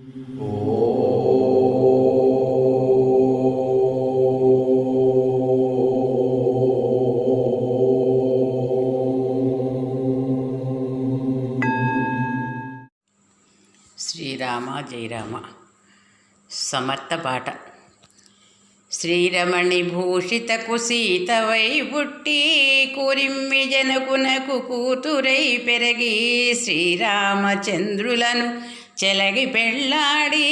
శ్రీరామ జయరామ సమర్థ పాట. శ్రీరమణి భూషిత కుసీతవై పుట్టి కురిమ్మి జనకునకు కూతురై పెరగి శ్రీరామచంద్రులను చెలగి పెళ్ళాడి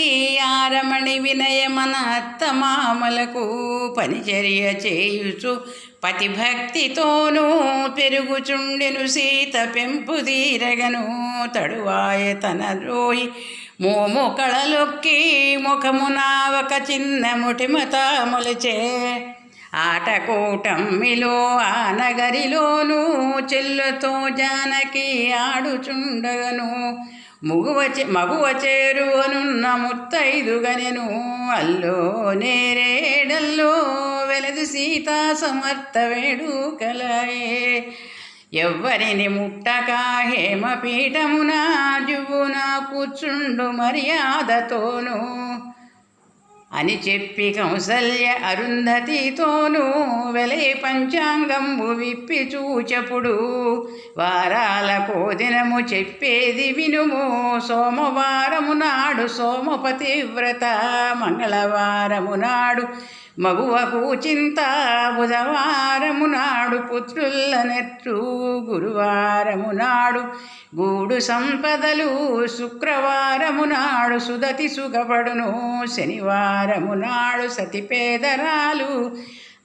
ఆరమణి వినయమన అత్తమామలకు పనిచర్య చేయుచు పతిభక్తితోనూ పెరుగుచుండెను సీత పెంపు తీరగను తడువాయ తన రోయి మోము కళలొక్కి ముఖమున ఒక చిన్న ముటిమతాములచే ఆటకూటమ్మిలో ఆ నగరిలోనూ చెల్లతో జానకి ఆడుచుండగను ముగువ చే మగువ ముత్తైదుగనెను అల్లో నేరేడల్లో వెలదు సీతా సమర్థ వేడుకలాయే. ఎవ్వరిని ముట్టక హేమపీఠమున జువ్వున కూర్చుండు మర్యాదతోనూ అని చెప్పి కౌసల్య అరుంధతితోనూ వెలై పంచాంగంబు విప్పి చూచపుడు. వారాల కోదినము చెప్పేది వినుము. సోమవారము నాడు సోమపతి వ్రత మంగళవారము నాడు మగువకు చింత బుధవారము నాడు పుత్రుల నెత్రు గురువారము నాడు గూడు సంపదలు శుక్రవారము నాడు సుదతి సుఖపడును ఆదివారము నాడు సతి పేదరాలు.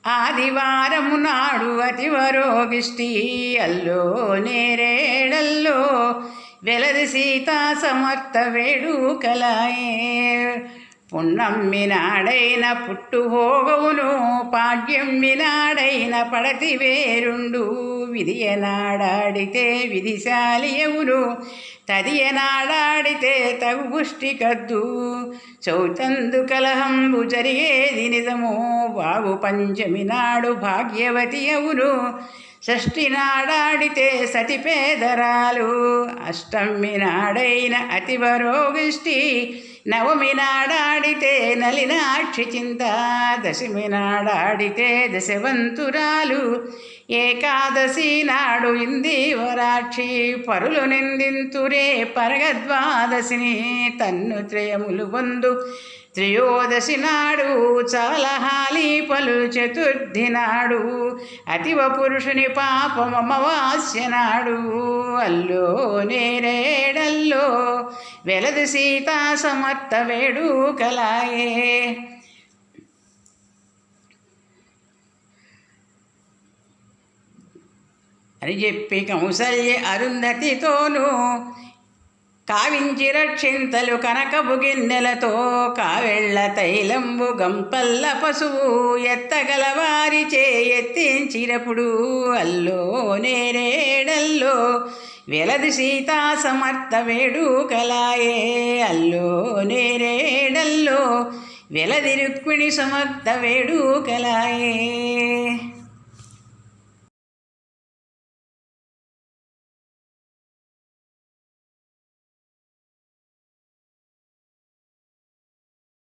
ఆదివారము నాడు అతివరోగిష్టి అల్లో నేరేడల్లో. వెలది సీతా సమర్థ వేడుకలాయే. పున్నమ్మినాడైన పుట్టుభోగవును పాడ్యమ్మినాడైన పడతి వేరుండు విధియనాడాడితే విధిశాలియవును తదియనాడాడితే తగు పుష్టి కద్దు చౌతందు కలహంబు జరిగేది నిజము బాగు పంచమి నాడు భాగ్యవతి అవును షష్ఠి నాడాడితే సతి పేదరాలు అష్టమి నాడైన అతివరోగిష్టి నవమి నాడాడితే నలినాక్షి చింత దశమి నాడాడితే దశవంతురాలు. ఏకాదశి నాడు ఇందీవరాక్షి పరులు నిందింతురే పరగద్వాదశిని తన్ను త్రయములు వందు. త్రయోదశి నాడు చాలా పలు చతుర్థి నాడు. అతివ పురుషుని పాపం అమావాస్య నాడు. అల్లో నేరేడల్లో వెలది సీతా సమర్థ వేడుకలాయే అని చెప్పి కౌసల్య అరుంధతితోనూ కావించి రక్షింతలు కనకపు గిన్నెలతో కావెళ్ళ తైలంబు గంపల్ల పశువు ఎత్తగలవారి వారి చేయెత్తించినప్పుడు అల్లో నేరేడల్లో వెలది సీతా సమర్థ వేడుకలాయే. అల్లో నేరేడల్లో వెలది రుక్మిణి సమర్థ వేడుకలాయే.